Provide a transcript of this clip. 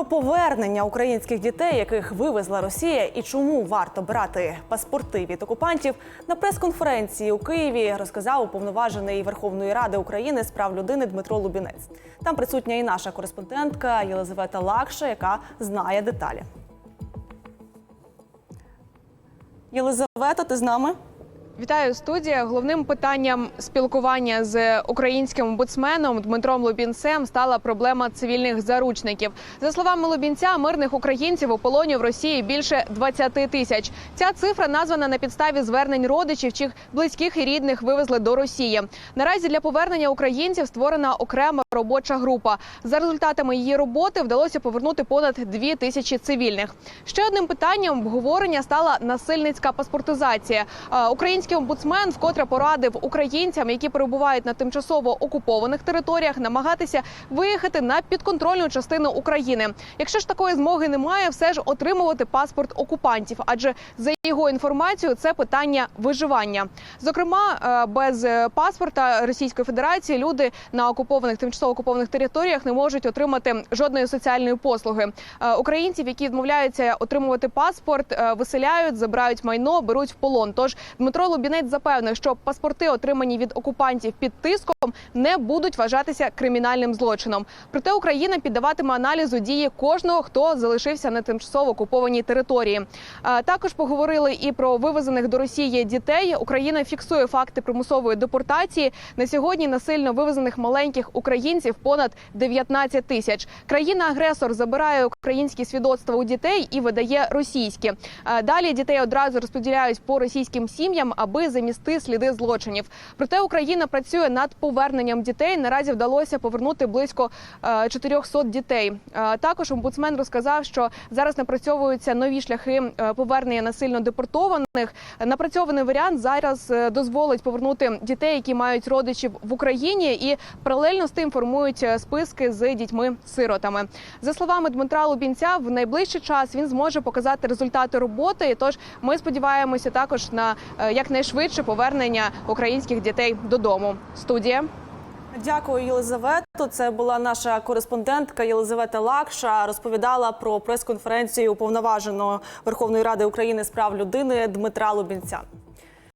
Про повернення українських дітей, яких вивезла Росія, і чому варто брати паспорти від окупантів на прес-конференції у Києві розказав уповноважений Верховної Ради України з прав людини Дмитро Лубінець. Там присутня і наша кореспондентка Єлизавета Лакша, яка знає деталі. Єлизавета, ти з нами? Вітаю студія. Головним питанням спілкування з українським омбудсменом Дмитром Лубінцем стала проблема цивільних заручників. За словами Лубінця, мирних українців у полоні в Росії більше 20 тисяч. Ця цифра названа на підставі звернень родичів, чиїх близьких і рідних вивезли до Росії. Наразі для повернення українців створена окрема робоча група. За результатами її роботи вдалося повернути понад 2 тисячі цивільних. Ще одним питанням обговорення стала насильницька паспортизація. Е, Український омбудсмен вкотре порадив українцям, які перебувають на тимчасово окупованих територіях, намагатися виїхати на підконтрольну частину України. Якщо ж такої змоги немає, все ж отримувати паспорт окупантів, адже за його інформацією це питання виживання. Зокрема, е, без е, паспорта Російської Федерації люди на окупованих тимчасово окупованих територіях не можуть отримати жодної соціальної послуги. Е, Українців, які відмовляються отримувати паспорт, виселяють, забирають майно, беруть в полон. Тож Дмитро Лубінець запевнив, що паспорти, отримані від окупантів під тиском, не будуть вважатися кримінальним злочином. Проте Україна піддаватиме аналізу дії кожного, хто залишився на тимчасово окупованій території. Також поговорили і про вивезених до Росії дітей. Україна фіксує факти примусової депортації. На сьогодні насильно вивезених маленьких українців понад 19 тисяч. Країна-агресор забирає українські свідоцтва у дітей і видає російські. Далі дітей одразу розподіляють по російським сім'ям, аби замісти сліди злочинів. Проте Україна працює над поверненням дітей. Наразі вдалося повернути близько е, 400 дітей. Е, Також омбудсмен розказав, що зараз напрацьовуються нові шляхи е, повернення насильно депортованих. Напрацьований варіант зараз е, дозволить повернути дітей, які мають родичів в Україні, і паралельно з тим формують е, списки з дітьми-сиротами. За словами Дмитра Лубінця, в найближчий час він зможе показати результати роботи. Тож ми сподіваємося також на е, якнайшвидше повернення українських дітей додому. Студія. Дякую, Єлизавету. Це була наша кореспондентка Єлизавета Лакша. Розповідала про прес-конференцію уповноваженого Верховної Ради України з прав людини Дмитра Лубінця.